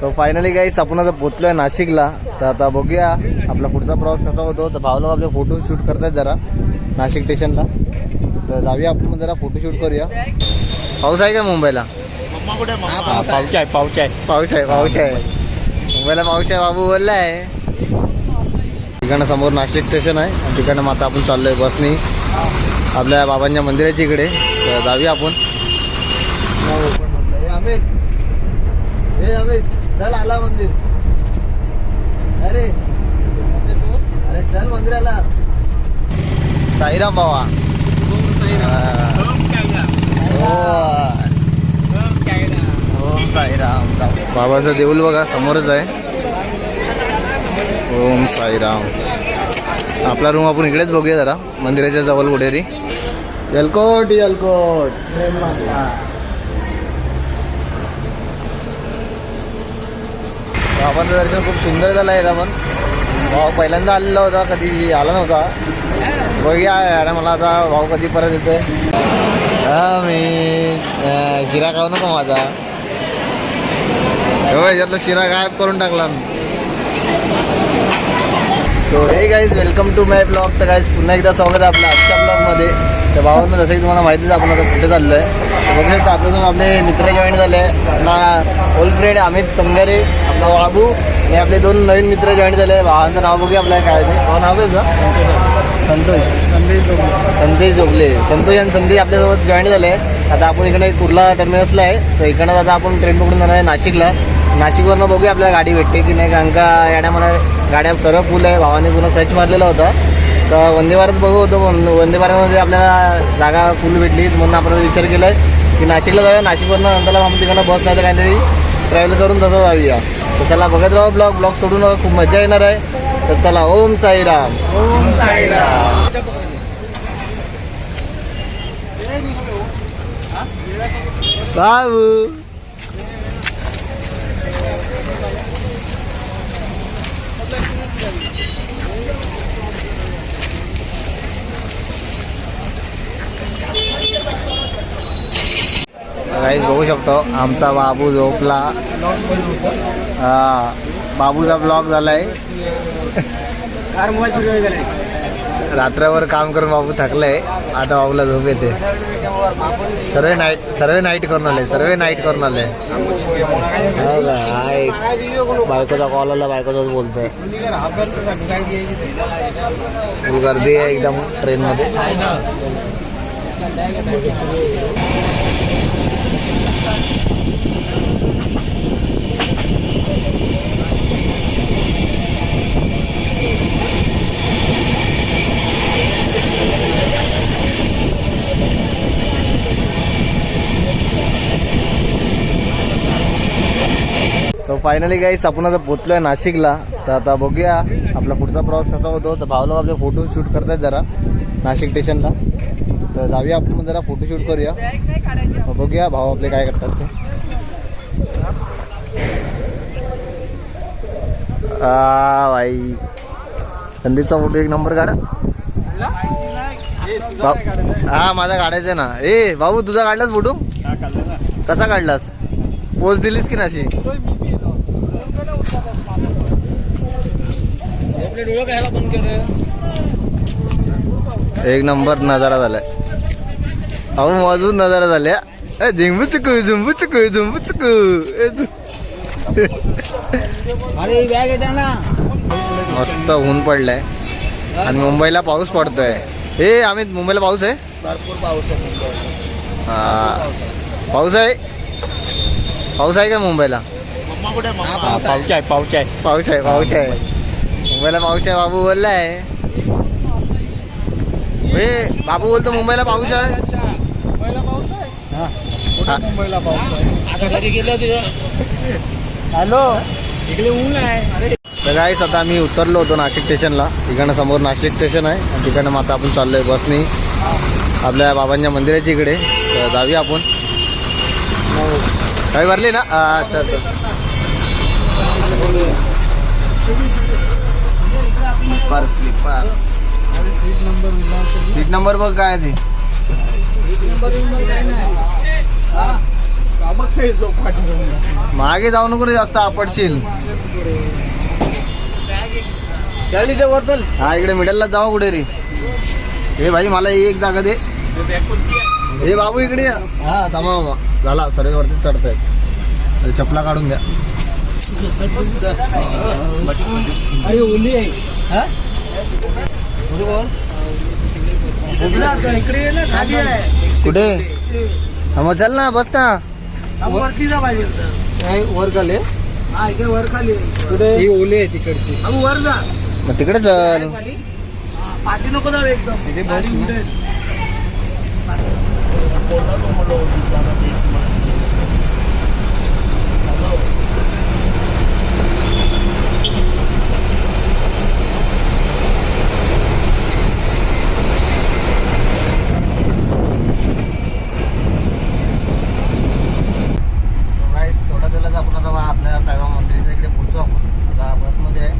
So finally गाईस आपण आता पोचलोय नाशिकला. तर आता बघूया आपला पुढचा प्रवास कसा होतो. तर भावला आपले फोटो शूट करतात जरा नाशिक स्टेशनला तर जाऊया आपण पण जरा फोटो शूट करूया. पाऊस आहे का मुंबईला? पाऊच आहे पाऊच आहे. पाऊस आहे पाऊस आहे. मुंबईला पाऊस आहे बाबू बोललाय तिकडनं समोर नाशिक स्टेशन आहे. आणि तिकडनं मग आता आपण चाललोय बसनी. आपल्या बाबांच्या मंदिराच्या इकडे. तर जाऊया आपण. हे अमित. हे अमित. चल आला मंदिर. अरे. अरे चल मंदिराला. साईराम बाबा ओम हो. हो, साईराम. बाबाचं देऊळ बघा समोरच आहे. ओम साईराम. आपला रूम आपण इकडेच बघूया जरा. मंदिराच्या जवळ कुठेतरी. यलकोट यलकोट. बाबांचं दर्शन खूप सुंदर झालं आहे पण. भाऊ पहिल्यांदा आलेला होता कधी आला नव्हता. बघूया अरे मला आता भाऊ कधी परत येतोय. हा मी शिरा खाऊ नको माझा. हो, याच्यातला शिरा गायब करून टाकला. So hey guys welcome to my blog तर गाईज पुन्हा एकदा स्वागत आहे आपल्या आजच्या ब्लॉगमध्ये तर भावांना जसं की तुम्हाला माहितीच आहे, आपण आता कुठे चाललो आहे बघू शकता आपल्यासमोर आपले मित्र जॉईन झाले. आपला ओल्ड फ्रेंड अमित संगारे आपला बाबू आणि आपले दोन नवीन मित्र जॉईन झाले. भावांचं नाव बघूया आपल्याला काय आहे ते. नाव तुझं? संतोष. संदेश जोगले. संतोष आणि संदेश आपल्यासोबत जॉईन झाले. आता आपण इकडे कुर्ला टर्मिनसला आहे. तर इकडनं आता आपण ट्रेन पकडून जाणार आहे नाशिकला. नाशिकवरनं बघूया आपल्याला गाडी भेटते की नाही कारण का याड्या मला गाड्या सर्व फुल आहे. भावाने पुन्हा सर्च मारलेला होता. तर वंदे भारत बघू होतो वंदे भारतमध्ये आपल्याला जागा फुल भेटली म्हणून आपण विचार केला की नाशिकला जाऊया. नाशिकवरनं नंतर आपण तिकडनं बस नाही तर काहीतरी ट्रॅव्हल करून तसं जाऊया. तर चला बघत राहा ब्लॉग ब्लॉग सोडून खूप मजा येणार आहे. तर चला ओम साईराम. बाबू. काहीच बघू शकतो आमचा बाबू झोपला. हा बाबूचा ब्लॉग झालाय. रात्रभर काम करून बाबू थकलंय. आता बाबूला झोप येते. सर्व नाईट सर्व नाईट करून आले सर्व नाईट करून आले. हो का? हाय. बायकोचा कॉल आला बायकोचाच बोलतोय. गर्दी आहे एकदम ट्रेन फायनली गाईस आपण आता पोचलोय नाशिकला. तर आता बघूया आपला पुढचा प्रवास कसा होतो. तर भावला आपले फोटो शूट करतात जरा नाशिक स्टेशनला तर जाऊया आपण पण जरा फोटो शूट करूया. बघूया भाऊ आपले काय करतात ते. आ भाई संदीपचा फोटो एक नंबर काढा. भाऊ- हा माझा काढायचा ना. ए भाऊ तुझा काढलास फोटो कसा काढलास? पोच दिलीस की नाशी एक नंबर नजारा झालाय. अहो अजून नजारा झाल्या. ए, झिंबू चुकू झुंबू चुकू झुंबू चुकू. अरे बॅग येते ना मस्त ऊन पडलाय. आणि मुंबईला पाऊस पडतोय. हे आम्ही मुंबईला पाऊस आहे? भरपूर पाऊस आहे हा. पाऊस आहे? पाऊस आहे का मुंबईला? पाऊच आहे पाऊच आहे. पाऊस आहे पाऊस आहे. मुंबईला पाऊस आहे बाबू बोललाय. हे बाबू बोलतो मुंबईला पाऊस आहे हा. मुंबईला पाऊस आहे आता घरी गेलो होतो हॅलो? इकडे ऊन आहे. अरे. तर गाईस आता आम्ही उतरलो होतो नाशिक स्टेशनला तिकडनं समोर नाशिक स्टेशन आहे. आणि तिकडनं मग आता आपण चाललोय बसनी. आपल्या बाबांच्या मंदिराच्या इकडे. तर जाऊया आपण. काही भरली ना? अच्छा अच्छा स्लीपर स्लीपर सीट नंबर बघ काय ते. मागे जाऊ नको जास्त आपडशील हा इकडे मिडलला जाऊ कुठे रे. हे भाई मला एक जागा दे. हे बाबू इकडे हा थांबा बाबा. झाला सर्व वरती चढतायत चपला काढून द्या अरे ओली आहे. इकडे ये ना खाली आहे. कुठे? हा मग चल ना बस ना. वरती जा पाहिजे वर खाली हा इकडे वर खाली कुठे? ही ओली आहे तिकडची. अगं वर जा. मग तिकडे चल. पाठी नको जाऊ एकदम. इथे बस गाडी ना. उडेल. गाईस थोड्या वेळात आपण आता बा- आपल्या साईबाबा मंदिराच्या इकडे पोहोचू आपण. आता बसमध्ये आहे.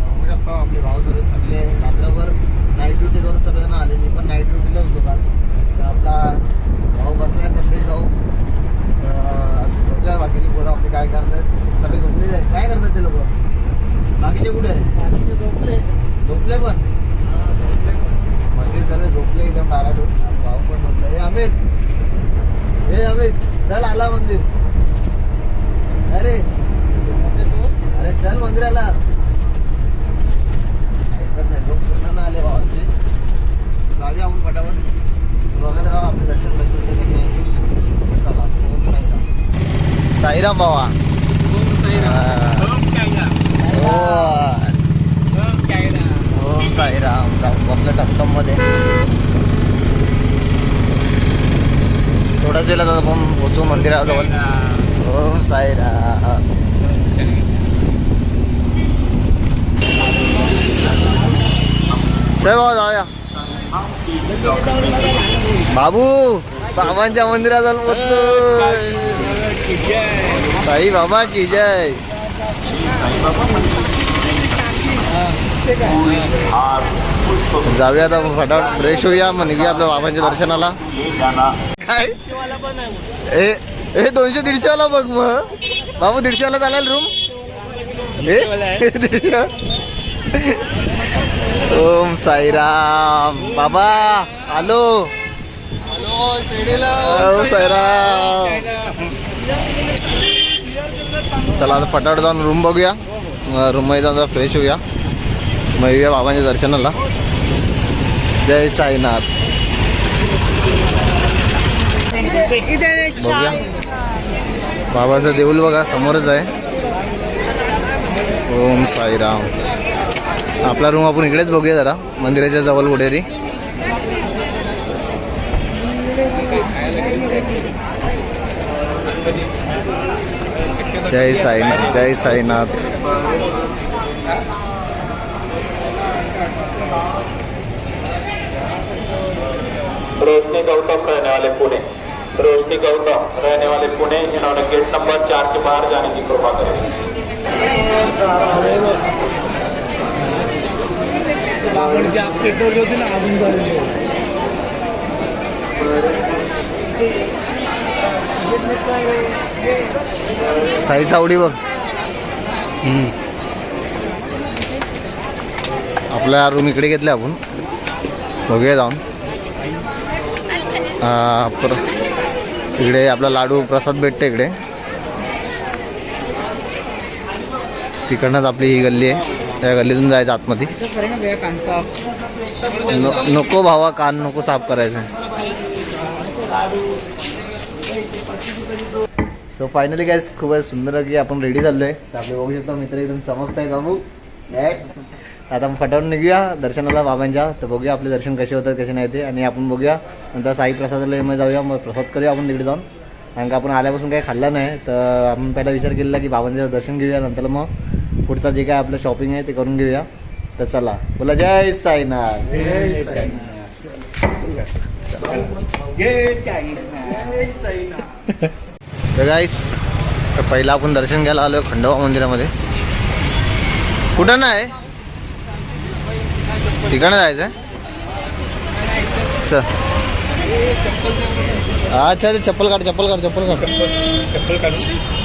बघू शकता आपले भाऊ सर्व थकले रात्रभर नाईट ड्युटी करून सगळेजण आले. मी पण नाईट ड्युटीलाच होतो काल. तर आपला भाऊ बसलाय संदेश भाऊ बघूया बाकीची पोरं आपली काय करतात सगळे झोपले आहे काय करतात ते लोक? बाकीचे कुठे आहे झोपले. पण? म्हणजे सर्व झोपले एकदम टाळाटून भाऊ पण झोपले हे अमित. हे अमित. चल आला मंदिर. अरे चल मंदिराला. ऐकत नाही लोक पूर्ण ना आले भावांचे. जाऊया आपण फटाफट. बघत राहा आपले दर्शन कसे चला ओम साईराम. साईराम बाबा हा. हो. ओम साईराम. जाऊन बसलं टमटममध्ये थोड्याच वेळात आपण पोचू मंदिराजवळ. ओम साईराम. सर बाबा जाऊया. बाबू बाबांच्या मंदिरात जाऊन बसतो साई बाबा की जय. जाऊया आता फटाफट. फ्रेश होऊया मग निघूया आपल्या बाबांच्या दर्शनाला. काय? हे दोनशे दीडशे वाला बघ मग. बाबू दीडशे वाला चालेल रूम दीडशे ओम साईराम. बाबा आलो. ओम साईराम. चला आता फटाफट जाऊन रूम बघूया. रूममध्ये जाऊन फ्रेश होऊया. मग येऊया बाबांच्या दर्शनाला. जय साईनाथ. बघूया. बाबाचं देऊळ बघा समोरच आहे. ओम साईराम. आपला रूम आपण इकडेच बघूया जरा. मंदिराच्या जवळ कुठेतरी. जय साईनाथ जय साईनाथ. रोशनी गौतम रहने वाले पुणे. रोशनी गौतम रहने वाले पुणे इन्होंने गेट नंबर चार के बाहर जाने की कृपा करें. आपण जे पेट्रोल होती ना अजून झालेली साई चावडी बघ. आपल्या आपला रूम इकडे घेतला आपण. बघूया जाऊन. इकडे आपला लाडू प्रसाद भेटते इकडे. तिकडनंच आपली ही गल्ली आहे. त्या गल्लीतून जायचं आतमध्ये. नको भावा कान नको साफ करायचं. सो फायनली काय खूपच सुंदर की आपण रेडी झालोय. तर आपले बघू शकता मित्र एकदम चमकत आहे बाबू आता आपण फटावून निघूया दर्शनाला बाबांच्या. तर बघूया आपले दर्शन कसे होतात कसे नाही ते. आणि आपण बघूया नंतर साई प्रसादाला मग जाऊया. मग प्रसाद करूया आपण तिकडे जाऊन. कारण का आपण आल्यापासून काही खाल्लं नाही. तर आपण पहिला विचार केलेला की बाबांचं दर्शन घेऊया नंतर मग पुढचं जे काय आपलं शॉपिंग आहे ते करून घेऊया. तर चला. बोला जय साईनाथ. तर गाईस तर पहिला आपण दर्शन घ्यायला आलो खंडोबा मंदिरामध्ये. कुठं नाही? तिकडं जायचं चल. अच्छा ते चप्पल काढ चप्पल काढ चप्पल काढ. चप्पल काढून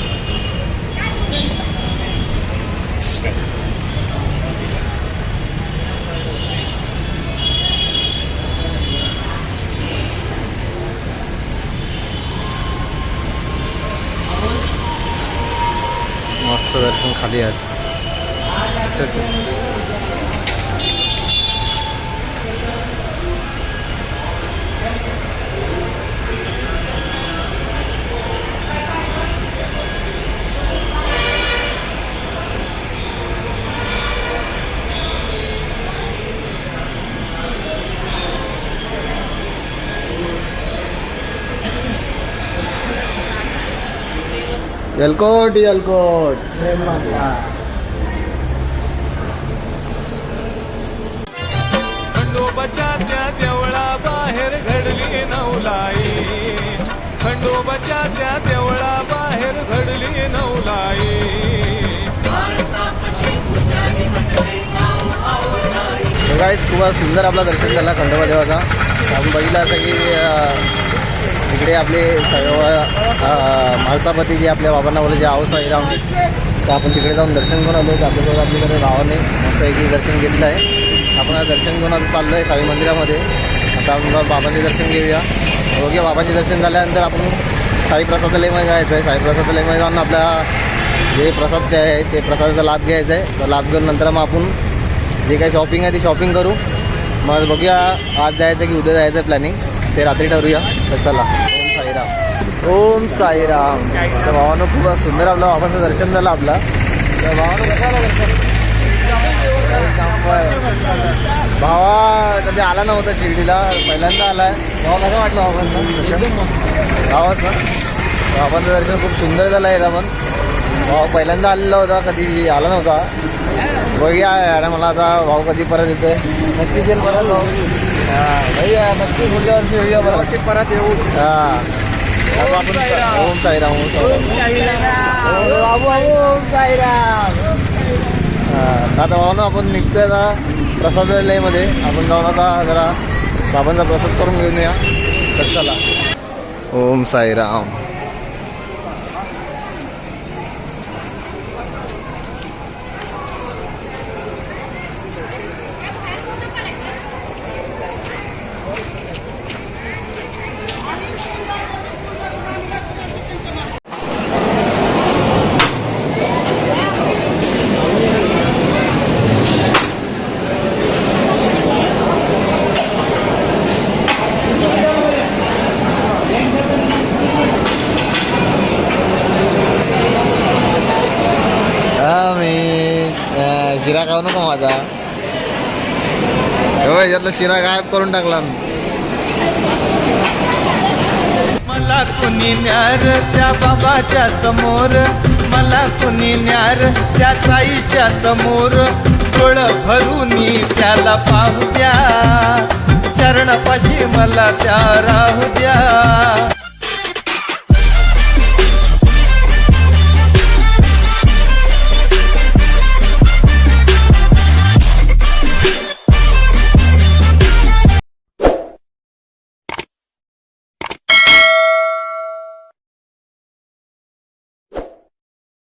दर्शन खाली आज. अच्छा अच्छा एलकोट एलकोट खंडोबाच्या त्या देवळा बाहेर घडली नवलाई. खंडोबाच्या त्या देवळा बाहेर घडली नवलाई. खूप सुंदर आपला दर्शन झाला खंडोबा देवाचा. आपण बघितलं असं की इकडे आपले सर्व अं, जे आपल्या बाबांना बोलले जे आहे राहून तर आपण तिकडे जाऊन दर्शन घेऊन आलो तर आपल्यासोबत आपल्याकडे भावाने असं एक दर्शन घेतलं आहे. आपण दर्शन घेऊन आता चाललो आहे साई मंदिरामध्ये. आता आपण बाबांचे दर्शन घेऊया. बघूया बाबांचे दर्शन झाल्यानंतर आपण साई प्रसादालयमध्ये जायचं आहे साई प्रसादालयमध्ये जाऊन आपल्या जे प्रसाद जे आहे ते प्रसादाचा लाभ घ्यायचा आहे. तर लाभ घेऊन नंतर मग आपण जे काही शॉपिंग आहे ती शॉपिंग करू. मग बघूया आज जायचं की उद्या जायचं प्लॅनिंग ते रात्री ठरवूया तर चला. ओम साईराम. ओम साईराम. तर भावानं खूप सुंदर आपलं बाबांचं दर्शन झालं आपलं. तर भावानं कसं भावा कधी आला नव्हता शिर्डीला? पहिल्यांदा आलाय. भावा कसं वाटलं बाबांचं एकदम मस्त. भावाच? ना बाबांचं दर्शन खूप सुंदर झालं याला पण. भाऊ पहिल्यांदा आलेला होता कधी आला नव्हता. बघूया मला आता भाऊ कधी परत येतोय. नक्की येईल परत भाऊ भैया नक्की पुढच्या वर्षी येऊया परत परत येऊ हा आपण ओम साईराम ओम साईराम ओ बाबू ओम साईराम आता भाऊ ना आपण निघतोय आता प्रसादालयमध्ये आपण जाऊन आता जरा बाबांचा प्रसाद करून घेऊन या चला ओम साईराम. अं, शिरा नको माझा. हो यातला शिरा गायब करून टाकला. मला कुणी न्यार त्या बाबाच्या समोर. मला कुणी न्यार त्या साईच्या समोर. डोळ भरून त्याला पाहू द्या. चरणपाशी मला त्या राहू द्या.